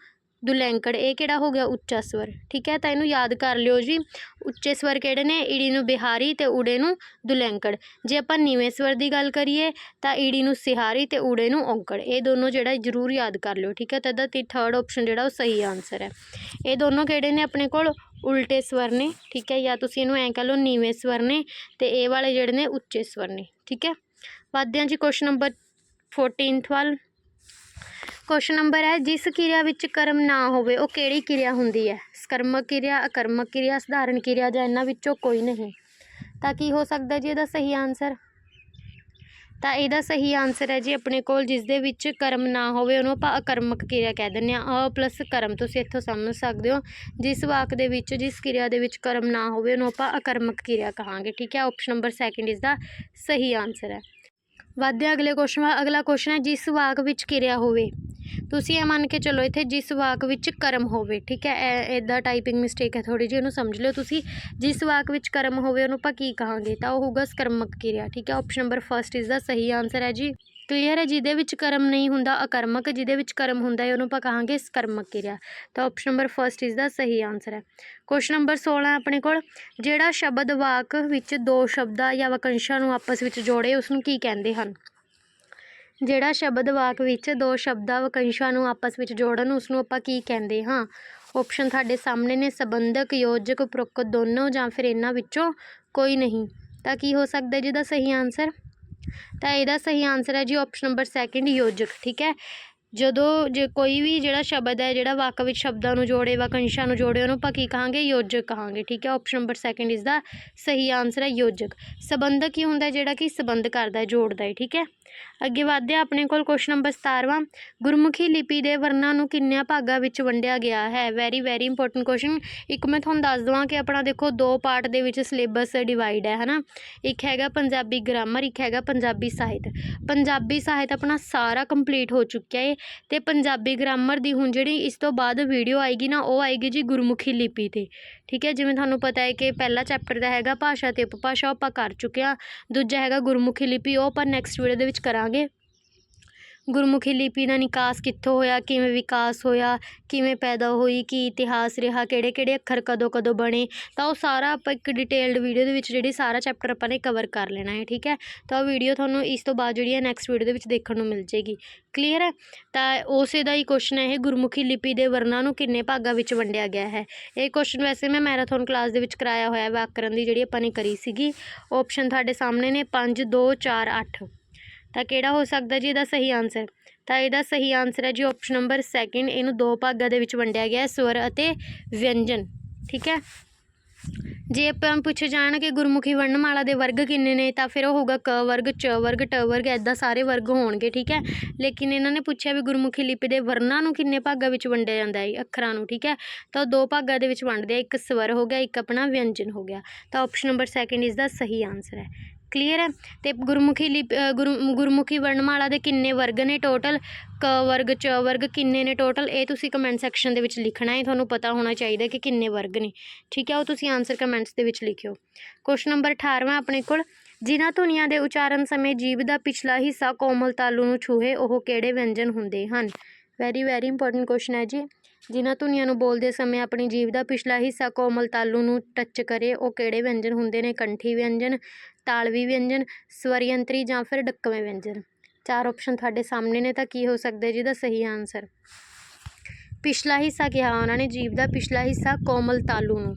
ਦੁਲੈਂਕੜ, ਇਹ ਕਿਹੜਾ ਹੋ ਗਿਆ? ਉੱਚਾ ਸਵਰ। ਠੀਕ ਹੈ, ਤਾਂ ਇਹਨੂੰ ਯਾਦ ਕਰ ਲਿਓ ਜੀ। ਉੱਚੇ ਸਵਰ ਕਿਹੜੇ ਨੇ? ਈੜੀ ਨੂੰ ਬਿਹਾਰੀ ਤੇ ਊੜੇ ਨੂੰ ਦੁਲੈਂਕੜ। ਜੇ ਆਪਾਂ ਨੀਵੇਂ ਸਵਰ ਦੀ ਗੱਲ ਕਰੀਏ, ਤਾਂ ਈੜੀ ਨੂੰ ਸਿਹਾਰੀ ਤੇ ਊੜੇ ਨੂੰ ਔਂਕੜ। ਇਹ ਦੋਨੋਂ ਜਿਹੜਾ ਜ਼ਰੂਰ ਯਾਦ ਕਰ ਲਿਓ, ਠੀਕ ਹੈ? ਤਾਂ ਇਹਦਾ ਥਰਡ ਆਪਸ਼ਨ ਜਿਹੜਾ ਉਹ ਸਹੀ ਆਨਸਰ ਹੈ। ਇਹ ਦੋਨੋਂ ਕਿਹੜੇ ਨੇ ਆਪਣੇ ਕੋਲ? ਉਲਟੇ ਸਵਰ ਨੇ, ਠੀਕ ਹੈ? ਜਾਂ ਤੁਸੀਂ ਇਹਨੂੰ ਐਂ ਕਹ ਲਓ ਨੀਵੇਂ ਸਵਰ ਨੇ ਤੇ ਇਹ ਵਾਲੇ ਜਿਹੜੇ ਨੇ ਉੱਚੇ ਸਵਰ ਨੇ, ਠੀਕ ਹੈ? ਵੱਧਦੇ ਹਾਂ ਜੀ ਕੁਐਸਚਨ ਨੰਬਰ 14th ਵੱਲ ਕੁਐਸਚਨ ਨੰਬਰ ਹੈ, ਜਿਸ ਕਿਰਿਆ ਵਿੱਚ ਕਰਮ ਨਾ ਹੋਵੇ, ਉਹ ਕਿਹੜੀ ਕਿਰਿਆ ਹੁੰਦੀ ਹੈ? ਸਕਰਮਕ ਕਿਰਿਆ ਅਕਰਮਕ ਕਿਰਿਆ, ਸਧਾਰਨ ਕਿਰਿਆ ਜਾਂ ਇਹਨਾਂ ਵਿੱਚੋਂ ਕੋਈ ਨਹੀਂ। ਤਾਂ ਕੀ ਹੋ ਸਕਦਾ ਜੀ ਇਹਦਾ ਸਹੀ ਆਨਸਰ ਤਾਂ ਇਹਦਾ ਸਹੀ ਆਨਸਰ ਹੈ ਜੀ ਆਪਣੇ ਕੋਲ, ਜਿਸ ਦੇ ਵਿੱਚ ਕਰਮ ਨਾ ਹੋਵੇ, ਉਹਨੂੰ ਆਪਾਂ ਅਕਰਮਕ ਕਿਰਿਆ ਕਹਿ ਦਿੰਦੇ ਆ ਅ ਪਲੱਸ ਕਰਮ, ਤੁਸੀਂ ਇੱਥੋਂ ਸਮਝ ਸਕਦੇ ਹੋ। ਜਿਸ ਵਾਕ ਦੇ ਵਿੱਚ, ਜਿਸ ਕਿਰਿਆ ਦੇ ਵਿੱਚ ਕਰਮ ਨਾ ਹੋਵੇ, ਉਹਨੂੰ ਆਪਾਂ ਅਕਰਮਕ ਕਿਰਿਆ ਕਹਾਂਗੇ, ਠੀਕ ਹੈ? ਆਪਸ਼ਨ ਨੰਬਰ ਸੈਕਿੰਡ ਇਸ ਦਾ ਸਹੀ ਆਨਸਰ ਹੈ। ਵੱਧਦੇ ਹਾਂ ਅਗਲੇ ਕੁਐਸਚਨ ਵੱਲ ਅਗਲਾ ਕੁਐਸਚਨ ਹੈ ਜਿਸ ਵਾਕ ਵਿੱਚ ਕਿਰਿਆ ਹੋਵੇ। ਤੁਸੀਂ ਇਹ ਮੰਨ ਕੇ ਚੱਲੋ ਇੱਥੇ ਜਿਸ ਵਾਕ ਵਿੱਚ ਕਰਮ ਹੋਵੇ, ਠੀਕ ਹੈ? ਇਦਾਂ ਟਾਈਪਿੰਗ ਮਿਸਟੇਕ ਹੈ ਥੋੜੀ ਜਿਹੀ ਉਹਨੂੰ ਸਮਝ ਲਿਓ ਤੁਸੀਂ। ਜਿਸ ਵਾਕ ਵਿੱਚ ਕਰਮ ਹੋਵੇ, ਉਹਨੂੰ ਆਪਾਂ ਕੀ ਕਹਾਂਗੇ? ਤਾਂ ਉਹ ਹੋਊਗਾ ਸਕਰਮਕ ਕਿਰਿਆ, ਠੀਕ ਹੈ? ਆਪਸ਼ਨ ਨੰਬਰ ਫਸਟ ਇਸ ਦਾ ਸਹੀ ਆਨਸਰ ਹੈ ਜੀ। ਕਲੀਅਰ ਹੈ, ਜਿਹਦੇ ਵਿੱਚ ਕਰਮ ਨਹੀਂ ਹੁੰਦਾ, ਅਕਰਮਕ, ਜਿਹਦੇ ਵਿੱਚ ਕਰਮ ਹੁੰਦਾ ਹੈ, ਉਹਨੂੰ ਆਪਾਂ ਕਹਾਂਗੇ ਸਕਰਮਕ ਕਿਰਿਆ। ਤਾਂ ਆਪਸ਼ਨ ਨੰਬਰ ਫਸਟ ਇਸ ਦਾ ਸਹੀ ਆਨਸਰ ਹੈ। ਕੁਐਸਚਨ ਨੰਬਰ 16 ਆਪਣੇ ਕੋਲ। ਜਿਹੜਾ ਸ਼ਬਦ ਵਾਕ ਵਿੱਚ ਦੋ ਸ਼ਬਦਾਂ ਜਾਂ ਵਾਕੰਸ਼ਾਂ ਨੂੰ ਆਪਸ ਵਿੱਚ ਜੋੜੇ ਉਸ ਨੂੰ ਕੀ ਕਹਿੰਦੇ ਹਨ? ਜਿਹੜਾ ਸ਼ਬਦ ਵਾਕ ਵਿੱਚ ਦੋ ਸ਼ਬਦਾਂ, ਵਾਕੰਸ਼ਾਂ ਨੂੰ ਆਪਸ ਵਿੱਚ ਜੋੜਨ ਉਸ ਨੂੰ ਆਪਾਂ ਕੀ ਕਹਿੰਦੇ ਹਾਂ? ਆਪਸ਼ਨ ਤੁਹਾਡੇ ਸਾਹਮਣੇ ਨੇ, ਸੰਬੰਧਕ, ਯੋਜਕ ਉਪਰੋਕਤ ਦੋਨੋਂ ਜਾਂ ਫਿਰ ਇਹਨਾਂ ਵਿੱਚੋਂ ਕੋਈ ਨਹੀਂ। ਤਾਂ ਕੀ ਹੋ ਸਕਦਾ ਜਿਹਦਾ ਸਹੀ ਆਨਸਰ ਤਾਂ ਇਹਦਾ ਸਹੀ ਆਨਸਰ ਹੈ ਜੀ ਆਪਸ਼ਨ ਨੰਬਰ ਸੈਕਿੰਡ ਯੋਜਕ ਠੀਕ ਹੈ? ਜਦੋਂ ਜੇ ਕੋਈ ਵੀ ਜਿਹੜਾ ਸ਼ਬਦ ਹੈ, ਜਿਹੜਾ ਵਾਕ ਵਿੱਚ ਸ਼ਬਦਾਂ ਨੂੰ ਜੋੜੇ, ਵਾਕੰਸ਼ਾਂ ਨੂੰ ਜੋੜੇ, ਉਹਨੂੰ ਆਪਾਂ ਕੀ ਕਹਾਂਗੇ? ਯੋਜਕ ਕਹਾਂਗੇ, ਠੀਕ ਹੈ? ਆਪਸ਼ਨ ਨੰਬਰ ਸੈਕਿੰਡ ਇਸ ਦਾ ਸਹੀ ਆਨਸਰ ਹੈ ਯੋਜਕ। ਸੰਬੰਧਕ ਕੀ ਹੁੰਦਾ ਜਿਹੜਾ ਕਿ ਸੰਬੰਧ ਕਰਦਾ ਹੈ, ਜੋੜਦਾ ਹੈ, ਠੀਕ ਹੈ? ਅੱਗੇ ਵਧਦੇ ਹਾਂ, ਆਪਣੇ ਕੋਲ ਕੁਐਸਚਨ ਨੰਬਰ 17ਵਾਂ ਗੁਰਮੁਖੀ ਲਿਪੀ ਦੇ ਵਰਨਾਂ ਨੂੰ ਕਿੰਨਿਆਂ ਭਾਗਾਂ ਵਿੱਚ ਵੰਡਿਆ ਗਿਆ ਹੈ? ਵੈਰੀ ਵੈਰੀ ਇੰਪੋਰਟੈਂਟ ਕੁਐਸਚਨ ਇੱਕ ਮੈਂ ਤੁਹਾਨੂੰ ਦੱਸ ਦਵਾਂ ਕਿ ਆਪਣਾ ਦੇਖੋ, ਦੋ ਪਾਰਟ ਦੇ ਵਿੱਚ ਸਿਲੇਬਸ ਡਿਵਾਈਡ ਹੈ, ਹਨਾ? ਇੱਕ ਹੈਗਾ ਪੰਜਾਬੀ ਗ੍ਰਾਮਰ ਇੱਕ ਹੈਗਾ ਪੰਜਾਬੀ ਸਾਹਿਤ। ਪੰਜਾਬੀ ਸਾਹਿਤ ਆਪਣਾ ਸਾਰਾ ਕੰਪਲੀਟ ਹੋ ਚੁੱਕਿਆ ਹੈ ਅਤੇ ਪੰਜਾਬੀ ਗ੍ਰਾਮਰ ਦੀ ਹੁਣ ਜਿਹੜੀ ਇਸ ਤੋਂ ਬਾਅਦ ਵੀਡੀਓ ਆਏਗੀ ਨਾ, ਉਹ ਆਏਗੀ ਜੀ ਗੁਰਮੁਖੀ ਲਿਪੀ ਤੇ। ਠੀਕ ਹੈ, ਜਿਵੇਂ ਤੁਹਾਨੂੰ ਪਤਾ ਹੈ ਕਿ ਪਹਿਲਾ ਚੈਪਟਰ ਦਾ ਹੈਗਾ ਭਾਸ਼ਾ ਅਤੇ ਉਪਭਾਸ਼ਾ, ਉਹ ਆਪਾਂ ਕਰ ਚੁੱਕੇ ਹਾਂ। ਦੂਜਾ ਹੈਗਾ ਗੁਰਮੁਖੀ ਲਿਪੀ, ਉਹ ਆਪਾਂ ਨੈਕਸਟ ਵੀਡੀਓ ਦੇ ਵਿੱਚ ਕਰਾਂਗੇ। ਗੁਰਮੁਖੀ ਲਿਪੀ ਦਾ ਨਿਕਾਸ ਕਿੱਥੋਂ ਹੋਇਆ, ਕਿਵੇਂ ਵਿਕਾਸ ਹੋਇਆ, ਕਿਵੇਂ ਪੈਦਾ ਹੋਈ, ਕੀ ਇਤਿਹਾਸ ਰਿਹਾ, ਕਿਹੜੇ ਕਿਹੜੇ ਅੱਖਰ ਕਦੋਂ ਕਦੋਂ ਬਣੇ, ਤਾਂ ਉਹ ਸਾਰਾ ਆਪਾਂ ਇੱਕ ਡਿਟੇਲਡ ਵੀਡੀਓ ਦੇ ਵਿੱਚ ਜਿਹੜੀ ਸਾਰਾ ਚੈਪਟਰ ਆਪਾਂ ਨੇ ਕਵਰ ਕਰ ਲੈਣਾ ਹੈ, ਠੀਕ ਹੈ? ਤਾਂ ਉਹ ਵੀਡੀਓ ਤੁਹਾਨੂੰ ਇਸ ਤੋਂ ਬਾਅਦ ਜਿਹੜੀ ਹੈ ਨੈਕਸਟ ਵੀਡੀਓ ਦੇ ਵਿੱਚ ਦੇਖਣ ਨੂੰ ਮਿਲ ਜੇਗੀ। ਕਲੀਅਰ ਹੈ? ਤਾਂ ਉਸੇ ਦਾ ਹੀ ਕੁਐਸਚਨ ਹੈ ਇਹ, ਗੁਰਮੁਖੀ ਲਿਪੀ ਦੇ ਵਰਨਾਂ ਨੂੰ ਕਿੰਨੇ ਭਾਗਾਂ ਵਿੱਚ ਵੰਡਿਆ ਗਿਆ ਹੈ? ਇਹ ਕੁਐਸਚਨ ਵੈਸੇ ਮੈਂ ਮੈਰਾਥਨ ਕਲਾਸ ਦੇ ਵਿੱਚ ਕਰਾਇਆ ਹੋਇਆ ਵਾਕਰਨ ਦੀ ਜਿਹੜੀ ਆਪਾਂ ਨੇ ਕਰੀ ਸੀਗੀ। ਆਪਸ਼ਨ ਤੁਹਾਡੇ ਸਾਹਮਣੇ ਨੇ 5 2 4 8 ਤਾਂ ਕਿਹੜਾ ਹੋ ਸਕਦਾ ਜੀ ਇਹਦਾ ਸਹੀ ਆਨਸਰ ਤਾਂ ਇਹਦਾ ਸਹੀ ਆਨਸਰ ਹੈ ਜੀ ਆਪਸ਼ਨ ਨੰਬਰ ਸੈਕਿੰਡ ਇਹਨੂੰ ਦੋ ਭਾਗਾਂ ਦੇ ਵਿੱਚ ਵੰਡਿਆ ਗਿਆ ਹੈ, ਸਵਰ ਅਤੇ ਵਿਅੰਜਨ, ਠੀਕ ਹੈ? ਜੇ ਆਪਾਂ ਪੁੱਛੇ ਜਾਣ ਕਿ ਗੁਰਮੁਖੀ ਵਰਣਮਾਲਾ ਦੇ ਵਰਗ ਕਿੰਨੇ ਨੇ, ਤਾਂ ਫਿਰ ਉਹ ਹੋਊਗਾ ਕ ਵਰਗ, ਚ ਵਰਗ, ਟ ਵਰਗ ਐਦਾਂ ਸਾਰੇ ਵਰਗ ਹੋਣਗੇ, ਠੀਕ ਹੈ? ਲੇਕਿਨ ਇਹਨਾਂ ਨੇ ਪੁੱਛਿਆ ਵੀ ਗੁਰਮੁਖੀ ਲਿਪੀ ਦੇ ਵਰਨਾਂ ਨੂੰ ਕਿੰਨੇ ਭਾਗਾਂ ਵਿੱਚ ਵੰਡਿਆ ਜਾਂਦਾ ਹੈ, ਅੱਖਰਾਂ ਨੂੰ, ਠੀਕ ਹੈ? ਤਾਂ ਉਹ ਦੋ ਭਾਗਾਂ ਦੇ ਵਿੱਚ ਵੰਡਦੇ ਆ, ਇੱਕ ਸਵਰ ਹੋ ਗਿਆ, ਇੱਕ ਆਪਣਾ ਵਿਅੰਜਨ ਹੋ ਗਿਆ। ਤਾਂ ਆਪਸ਼ਨ ਨੰਬਰ ਸੈਕਿੰਡ ਇਸ ਦਾ ਸਹੀ ਆਨਸਰ ਹੈ। ਕਲੀਅਰ ਹੈ। ਅਤੇ ਗੁਰਮੁਖੀ ਲਿਪ ਅ, ਗੁਰੂ ਗੁਰਮੁਖੀ ਵਰਣਮਾਲਾ ਦੇ ਕਿੰਨੇ ਵਰਗ ਨੇ ਟੋਟਲ ਕ ਵਰਗ ਚ ਵਰਗ ਕਿੰਨੇ ਨੇ ਟੋਟਲ ਇਹ ਤੁਸੀਂ ਕਮੈਂਟ ਸੈਕਸ਼ਨ ਦੇ ਵਿੱਚ ਲਿਖਣਾ ਹੈ। ਤੁਹਾਨੂੰ ਪਤਾ ਹੋਣਾ ਚਾਹੀਦਾ ਕਿ ਕਿੰਨੇ ਵਰਗ ਨੇ। ਠੀਕ ਹੈ ਉਹ ਤੁਸੀਂ ਆਨਸਰ ਕਮੈਂਟਸ ਦੇ ਵਿੱਚ ਲਿਖਿਓ। ਕੁਐਸਚਨ ਨੰਬਰ 18ਵਾਂ ਆਪਣੇ ਕੋਲ। ਜਿਨ੍ਹਾਂ ਧੁਨੀਆਂ ਦੇ ਉਚਾਰਨ ਸਮੇਂ ਜੀਭ ਦਾ ਪਿਛਲਾ ਹਿੱਸਾ ਕੋਮਲ ਤਾਲੂ ਨੂੰ ਛੂਹੇ ਉਹ ਕਿਹੜੇ ਵਿਅੰਜਨ ਹੁੰਦੇ ਹਨ? ਵੈਰੀ ਵੈਰੀ ਇੰਪੋਰਟੈਂਟ ਕੁਐਸਚਨ ਹੈ ਜੀ। ਜਿਨ੍ਹਾਂ ਧੁਨੀਆਂ ਨੂੰ ਬੋਲਦੇ ਸਮੇਂ ਆਪਣੀ ਜੀਭ ਦਾ ਪਿਛਲਾ ਹਿੱਸਾ ਕੋਮਲ ਤਾਲੂ ਨੂੰ ਟੱਚ ਕਰੇ, ਉਹ ਕਿਹੜੇ ਵਿਅੰਜਨ ਹੁੰਦੇ ਨੇ? ਕੰਠੀ ਵਿਅੰਜਨ, ਤਾਲਵੀ ਵਿਅੰਜਨ, ਸਵਰਯੰਤਰੀ ਜਾਂ ਫਿਰ ਡੱਕਵੇਂ ਵਿਅੰਜਨ? ਚਾਰ ਆਪਸ਼ਨ ਤੁਹਾਡੇ ਸਾਹਮਣੇ ਨੇ ਤਾਂ ਕੀ ਹੋ ਸਕਦਾ ਜੀ? ਦਾ ਸਹੀ ਆਨਸਰ ਪਿਛਲਾ ਹਿੱਸਾ ਕਿਹਾ ਉਹਨਾਂ ਨੇ, ਜੀਭ ਦਾ ਪਿਛਲਾ ਹਿੱਸਾ ਕੋਮਲ ਤਾਲੂ ਨੂੰ।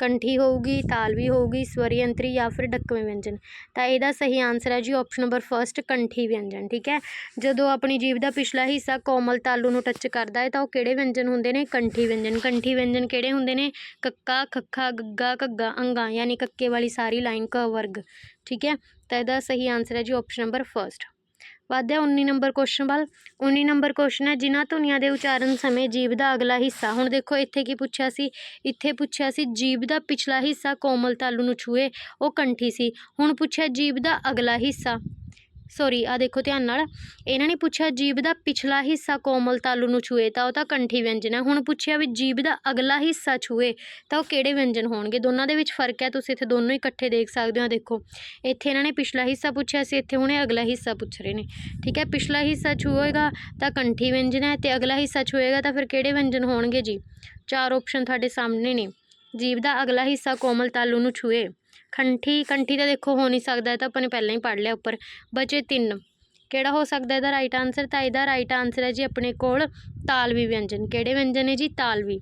ਕੰਠੀ ਹੋਊਗੀ ਤਾਲਵੀ ਹੋਊਗੀ ਸਵਰਯੰਤਰੀ ਜਾਂ ਫਿਰ ਡੱਕਵੇਂ ਵਿਅੰਜਨ। ਤਾਂ ਇਹਦਾ ਸਹੀ ਆਨਸਰ ਹੈ ਜੀ ਆਪਸ਼ਨ ਨੰਬਰ ਫਰਸਟ ਕੰਠੀ ਵਿਅੰਜਨ, ਠੀਕ ਹੈ? ਜਦੋਂ ਆਪਣੀ ਜੀਭ ਦਾ ਪਿਛਲਾ ਹਿੱਸਾ ਕੋਮਲ ਤਾਲੂ ਨੂੰ ਟੱਚ ਕਰਦਾ ਹੈ, ਤਾਂ ਉਹ ਕਿਹੜੇ ਵਿਅੰਜਨ ਹੁੰਦੇ ਨੇ? ਕੰਠੀ ਵਿਅੰਜਨ। ਕੰਠੀ ਵਿਅੰਜਨ ਕਿਹੜੇ ਹੁੰਦੇ ਨੇ? ਕੱਕਾ, ਖੱਖਾ, ਗੱਗਾ, ਘੱਗਾ, ਅੰਗਾ, ਯਾਨੀ ਕੱਕੇ ਵਾਲੀ ਸਾਰੀ ਲਾਈਨ ਕ ਵਰਗ, ਠੀਕ ਹੈ? ਤਾਂ ਇਹਦਾ ਸਹੀ ਆਨਸਰ ਹੈ ਜੀ ਆਪਸ਼ਨ ਨੰਬਰ ਫਰਸਟ ਵਧਦੇ ਹਾਂ 19 ਨੰਬਰ ਕੁਐਸਚਨ ਵੱਲ। 19 ਨੰਬਰ ਕੁਐਸਚਨ ਹੈ, ਜਿਨ੍ਹਾਂ ਧੁਨੀਆਂ ਦੇ ਉਚਾਰਨ ਸਮੇਂ ਜੀਭ ਦਾ ਅਗਲਾ ਹਿੱਸਾ। ਹੁਣ ਦੇਖੋ, ਇੱਥੇ ਕੀ ਪੁੱਛਿਆ ਸੀ? ਇੱਥੇ ਪੁੱਛਿਆ ਸੀ ਜੀਭ ਦਾ ਪਿਛਲਾ ਹਿੱਸਾ ਕੋਮਲ ਤਾਲੂ ਨੂੰ ਛੂਏ, ਉਹ ਕੰਠੀ ਸੀ। ਹੁਣ ਪੁੱਛਿਆ ਜੀਭ ਦਾ ਅਗਲਾ ਹਿੱਸਾ। ਸੌਰੀ ਆ ਦੇਖੋ ਧਿਆਨ ਨਾਲ। ਇਹਨਾਂ ਨੇ ਪੁੱਛਿਆ, ਜੀਭ ਦਾ ਪਿਛਲਾ ਹਿੱਸਾ ਕੋਮਲ ਤਾਲੂ ਨੂੰ ਛੂਏ, ਤਾਂ ਉਹ ਤਾਂ ਕੰਠੀ ਵਿਅੰਜਨ ਹੈ। ਹੁਣ ਪੁੱਛਿਆ ਵੀ ਜੀਭ ਦਾ ਅਗਲਾ ਹਿੱਸਾ ਛੂਏ, ਤਾਂ ਉਹ ਕਿਹੜੇ ਵਿਅੰਜਨ ਹੋਣਗੇ? ਦੋਨਾਂ ਦੇ ਵਿੱਚ ਫ਼ਰਕ ਹੈ, ਤੁਸੀਂ ਇੱਥੇ ਦੋਨੋਂ ਇਕੱਠੇ ਦੇਖ ਸਕਦੇ ਹੋ ਦੇਖੋ। ਇੱਥੇ ਇਹਨਾਂ ਨੇ ਪਿਛਲਾ ਹਿੱਸਾ ਪੁੱਛਿਆ ਸੀ, ਇੱਥੇ ਹੁਣੇ ਅਗਲਾ ਹਿੱਸਾ ਪੁੱਛ ਰਹੇ ਨੇ। ਠੀਕ ਹੈ, ਪਿਛਲਾ ਹਿੱਸਾ ਛੂਏਗਾ, ਤਾਂ ਕੰਠੀ ਵਿਅੰਜਨ ਹੈ, ਤੇ ਅਗਲਾ ਹਿੱਸਾ ਛੂਏਗਾ, ਤਾਂ ਫਿਰ ਕਿਹੜੇ ਵਿਅੰਜਨ ਹੋਣਗੇ ਜੀ? ਚਾਰ ਆਪਸ਼ਨ ਤੁਹਾਡੇ ਸਾਹਮਣੇ ਨੇ। ਜੀਭ ਦਾ ਅਗਲਾ ਹਿੱਸਾ ਕੋਮਲ ਤਾਲੂ ਨੂੰ ਛੂਏ। ਕੰਠੀ ਕੰਠੀ ਤਾਂ ਦੇਖੋ ਹੋ ਨਹੀਂ ਸਕਦਾ, ਇਹ ਤਾਂ ਆਪਾਂ ਨੇ ਪਹਿਲਾਂ ਹੀ ਪੜ੍ਹ ਲਿਆ ਉੱਪਰ। ਬਚੇ ਤਿੰਨ। ਕਿਹੜਾ ਹੋ ਸਕਦਾ ਇਹਦਾ ਰਾਈਟ ਆਨਸਰ ਤਾਂ ਇਹਦਾ ਰਾਈਟ ਆਨਸਰ ਹੈ ਜੀ ਆਪਣੇ ਕੋਲ ਤਾਲਵੀ ਵਿਅੰਜਨ। ਕਿਹੜੇ ਵਿਅੰਜਨ ਨੇ ਜੀ? ਤਾਲਵੀ।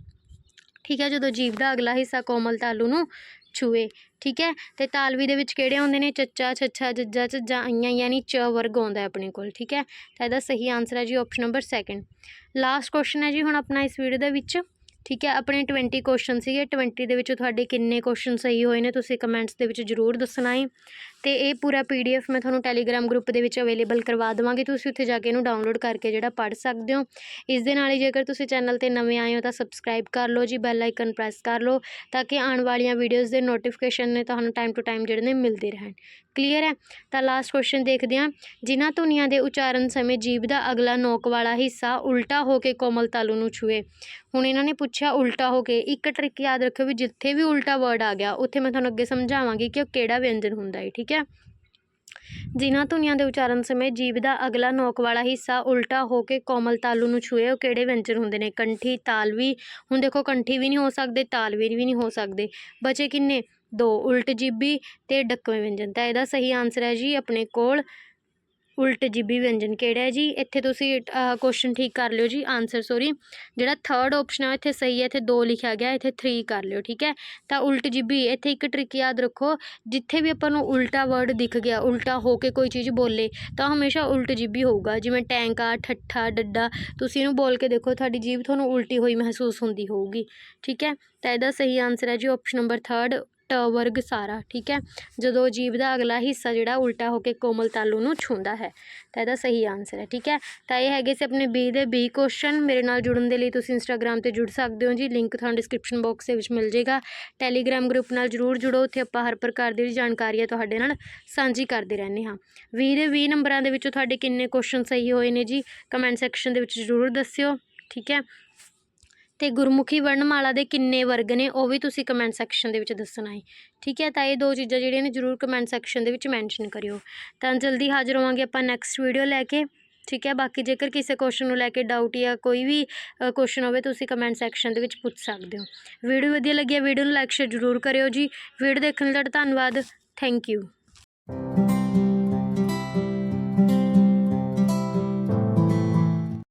ਠੀਕ ਹੈ, ਜਦੋਂ ਜੀਭ ਦਾ ਅਗਲਾ ਹਿੱਸਾ ਕੋਮਲ ਤਾਲੂ ਨੂੰ ਛੂਏ। ਠੀਕ ਹੈ, ਤੇ ਤਾਲਵੀ ਦੇ ਵਿੱਚ ਕਿਹੜੇ ਆਉਂਦੇ ਨੇ? ਚੱਚਾ, ਛੱਛਾ, ਜੱਜਾ ਝੱਜਾ ਆਈਆਂ ਯਾਨੀ ਚ ਵਰਗ ਆਉਂਦਾ ਆਪਣੇ ਕੋਲ। ਠੀਕ ਹੈ, ਤਾਂ ਇਹਦਾ ਸਹੀ ਆਨਸਰ ਹੈ ਜੀ option number second last question ਹੈ ਜੀ ਹੁਣ ਆਪਣਾ ਇਸ ਵੀਡੀਓ ਦੇ ਵਿੱਚ। ਠੀਕ ਹੈ, ਆਪਣੇ 20 ਕੁਐਸਚਨ ਸੀਗੇ 20 ਦੇ ਵਿੱਚੋਂ ਤੁਹਾਡੇ ਕਿੰਨੇ ਕੁਐਸਚਨ ਸਹੀ ਹੋਏ ਨੇ, ਤੁਸੀਂ ਕਮੈਂਟਸ ਦੇ ਵਿੱਚ ਜ਼ਰੂਰ ਦੱਸਣਾ ਹੈ ਤੇ ਇਹ ਪੂਰਾ ਪੀਡੀਐਫ ਮੈਂ ਤੁਹਾਨੂੰ ਟੈਲੀਗ੍ਰਾਮ ਗਰੁੱਪ ਦੇ ਵਿੱਚ ਅਵੇਲੇਬਲ ਕਰਵਾ ਦੇਵਾਂਗੀ, ਤੁਸੀਂ ਉੱਥੇ ਜਾ ਕੇ ਇਹਨੂੰ ਡਾਊਨਲੋਡ ਕਰਕੇ ਜਿਹੜਾ ਪੜ੍ਹ ਸਕਦੇ ਹੋ। ਇਸ ਦੇ ਨਾਲ ਹੀ ਜੇਕਰ ਤੁਸੀਂ ਚੈਨਲ ਤੇ ਨਵੇਂ ਆਏ ਹੋ ਤਾਂ ਸਬਸਕ੍ਰਾਈਬ ਕਰ ਲਓ ਜੀ ਬੈਲ ਆਈਕਨ ਪ੍ਰੈਸ ਕਰ ਲਓ, ਤਾਂ ਕਿ ਆਉਣ ਵਾਲੀਆਂ ਵੀਡੀਓਜ਼ ਦੇ ਨੋਟੀਫਿਕੇਸ਼ਨ ਨੇ ਤੁਹਾਨੂੰ ਟਾਈਮ ਟੂ ਟਾਈਮ ਜਿਹੜੇ ਨੇ ਮਿਲਦੇ ਰਹਿਣ। ਕਲੀਅਰ ਹੈ। ਤਾਂ ਲਾਸਟ ਕੁਐਸਚਨ ਦੇਖਦੇ ਹਾਂ। ਜਿਨ੍ਹਾਂ ਧੁਨੀਆਂ ਦੇ ਉਚਾਰਨ ਸਮੇਂ ਜੀਭ ਦਾ ਅਗਲਾ ਨੋਕ ਵਾਲਾ ਹਿੱਸਾ ਉਲਟਾ ਹੋ ਕੇ ਕੋਮਲ ਤਾਲੂ ਨੂੰ ਛੂਏ। ਹੁਣ ਇਹਨਾਂ ਨੇ ਪੁੱਛਿਆ ਉਲਟਾ ਹੋ ਕੇ। ਇੱਕ ਟ੍ਰਿਕ ਯਾਦ ਰੱਖਿਓ ਵੀ ਜਿੱਥੇ ਵੀ ਉਲਟਾ ਵਰਡ ਆ ਗਿਆ, ਉੱਥੇ ਮੈਂ ਤੁਹਾਨੂੰ ਅੱਗੇ ਸਮਝਾਵਾਂਗੀ ਕਿ ਉਹ ਕਿਹੜਾ ਵਿਅੰਜਨ ਹੁੰਦਾ ਹੈ, ਠੀਕ ਹੈ? ਜਿਨ੍ਹਾਂ ਧੁਨੀਆਂ ਦੇ ਉਚਾਰਨ ਸਮੇਂ ਜੀਭ ਦਾ ਅਗਲਾ ਨੋਕ ਵਾਲਾ ਹਿੱਸਾ ਉਲਟਾ ਹੋ ਕੇ ਕੋਮਲ ਤਾਲੂ ਨੂੰ ਛੂਏ, ਉਹ ਕਿਹੜੇ ਵਿਅੰਜਨ ਹੁੰਦੇ ਨੇ? ਕੰਠੀ, ਤਾਲਵੀ। ਹੁਣ ਦੇਖੋ, ਕੰਠੀ ਵੀ ਨਹੀਂ ਹੋ ਸਕਦੇ, ਤਾਲਵੀ ਵੀ ਨਹੀਂ ਹੋ ਸਕਦੇ। ਬਚੇ ਕਿੰਨੇ? ਦੋ, ਉਲਟ ਜੀਬੀ ਅਤੇ ਡੱਕਵੇਂ ਵਿਅੰਜਨ। ਤਾਂ ਇਹਦਾ ਸਹੀ ਆਨਸਰ ਹੈ ਜੀ ਆਪਣੇ ਕੋਲ ਉਲਟ ਜੀਬੀ ਵਿਅੰਜਨ। ਕਿਹੜਾ ਹੈ ਜੀ? ਇੱਥੇ ਤੁਸੀਂ ਕੁਐਸਚਨ ਠੀਕ ਕਰ ਲਿਓ ਜੀ। ਆਨਸਰ ਸੋਰੀ ਜਿਹੜਾ ਥਰਡ ਆਪਸ਼ਨ ਹੈ ਇੱਥੇ ਸਹੀ ਹੈ। ਇੱਥੇ 2 ਲਿਖਿਆ ਗਿਆ, ਇੱਥੇ 3 ਕਰ ਲਿਓ, ਠੀਕ ਹੈ? ਤਾਂ ਉਲਟ ਜੀਬੀ, ਇੱਥੇ ਇੱਕ ਟ੍ਰਿਕ ਯਾਦ ਰੱਖੋ। ਜਿੱਥੇ ਵੀ ਆਪਾਂ ਨੂੰ ਉਲਟਾ ਵਰਡ ਦਿਖ ਗਿਆ, ਉਲਟਾ ਹੋ ਕੇ ਕੋਈ ਚੀਜ਼ ਬੋਲੇ, ਤਾਂ ਹਮੇਸ਼ਾ ਉਲਟ ਜੀਬੀ ਹੋਊਗਾ। ਜਿਵੇਂ ਟੈਂਕਾ, ਠੱਠਾ, ਡੱਡਾ, ਤੁਸੀਂ ਇਹਨੂੰ ਬੋਲ ਕੇ ਦੇਖੋ, ਤੁਹਾਡੀ ਜੀਭ ਤੁਹਾਨੂੰ ਉਲਟੀ ਹੋਈ ਮਹਿਸੂਸ ਹੁੰਦੀ ਹੋਊਗੀ, ਠੀਕ ਹੈ? ਤਾਂ ਇਹਦਾ ਸਹੀ ਆਨਸਰ ਹੈ ਜੀ ਆਪਸ਼ਨ ਨੰਬਰ 3 ਟ ਵਰਗ ਸਾਰਾ, ਠੀਕ ਹੈ? ਜਦੋਂ ਜੀਭ ਦਾ ਅਗਲਾ ਹਿੱਸਾ ਜਿਹੜਾ ਉਲਟਾ ਹੋ ਕੇ ਕੋਮਲ ਤਾਲੂ ਨੂੰ ਛੂੰਦਾ ਹੈ। ਤਾਂ ਇਹਦਾ ਸਹੀ ਆਨਸਰ ਹੈ, ਠੀਕ ਹੈ? ਤਾਂ ਇਹ ਹੈਗੇ ਸੀ ਆਪਣੇ ਬੀ ਦੇ ਬੀ ਕੁਐਸਚਨ ਮੇਰੇ ਨਾਲ ਜੁੜਨ ਦੇ ਲਈ ਤੁਸੀਂ ਇੰਸਟਾਗ੍ਰam ਤੇ ਜੁੜ ਸਕਦੇ ਹੋ ਜੀ। ਲਿੰਕ ਤੁਹਾਨੂੰ ਡਿਸਕ੍ਰਿਪਸ਼ਨ ਬਾਕਸ ਦੇ ਵਿੱਚ ਮਿਲ ਜਾਏਗਾ। ਟੈਲੀਗ੍ਰam ਗਰੁੱਪ ਨਾਲ ਜਰੂਰ ਜੁੜੋ। ਉੱਥੇ ਆਪਾਂ ਹਰ ਪ੍ਰਕਾਰ ਦੀ ਜਾਣਕਾਰੀ ਹੈ ਤੁਹਾਡੇ ਨਾਲ ਸਾਂਝੀ ਕਰਦੇ ਰਹਿੰਦੇ ਹਾਂ। 20 ਦੇ 20 ਨੰਬਰਾਂ ਦੇ ਵਿੱਚੋਂ ਤੁਹਾਡੇ ਕਿੰਨੇ ਕੁਐਸਚਨ ਸਹੀ ਹੋਏ ਨੇ ਜੀ? ਕਮੈਂਟ ਸੈਕਸ਼ਨ ਦੇ ਵਿੱਚ ਜਰੂਰ ਦੱਸਿਓ, ਠੀਕ ਹੈ? ਤੇ ਗੁਰਮੁਖੀ ਵਰਣਮਾਲਾ ਦੇ ਕਿੰਨੇ ਵਰਗ ਨੇ, ਉਹ ਵੀ ਤੁਸੀਂ ਕਮੈਂਟ ਸੈਕਸ਼ਨ ਦੇ ਵਿੱਚ ਦੱਸਣਾ ਹੈ। ਠੀਕ ਹੈ, ਤਾਂ ਇਹ ਦੋ ਚੀਜ਼ਾਂ ਜਿਹੜੀਆਂ ਨੇ ਜਰੂਰ ਕਮੈਂਟ ਸੈਕਸ਼ਨ ਦੇ ਵਿੱਚ ਮੈਂਸ਼ਨ ਕਰਿਓ। ਤਾਂ ਜਲਦੀ ਹਾਜ਼ਰ ਹੋਵਾਂਗੇ ਆਪਾਂ ਨੈਕਸਟ ਵੀਡੀਓ ਲੈ ਕੇ। ਠੀਕ ਹੈ, ਬਾਕੀ ਜੇਕਰ ਕਿਸੇ ਕੁਐਸਚਨ ਨੂੰ ਲੈ ਕੇ ਡਾਊਟ ਜਾਂ ਕੋਈ ਵੀ ਕੁਐਸਚਨ ਹੋਵੇ, ਤੁਸੀਂ ਕਮੈਂਟ ਸੈਕਸ਼ਨ ਦੇ ਵਿੱਚ ਪੁੱਛ ਸਕਦੇ ਹੋ। ਵੀਡੀਓ ਵਧੀਆ ਲੱਗਿਆ ਵੀਡੀਓ ਨੂੰ ਲਾਈਕ ਸ਼ੇਅਰ ਜਰੂਰ ਕਰਿਓ ਜੀ। ਵੀਡੀਓ ਦੇਖਣ ਲਈ ਤੁਹਾਡਾ ਧੰਨਵਾਦ। Thank you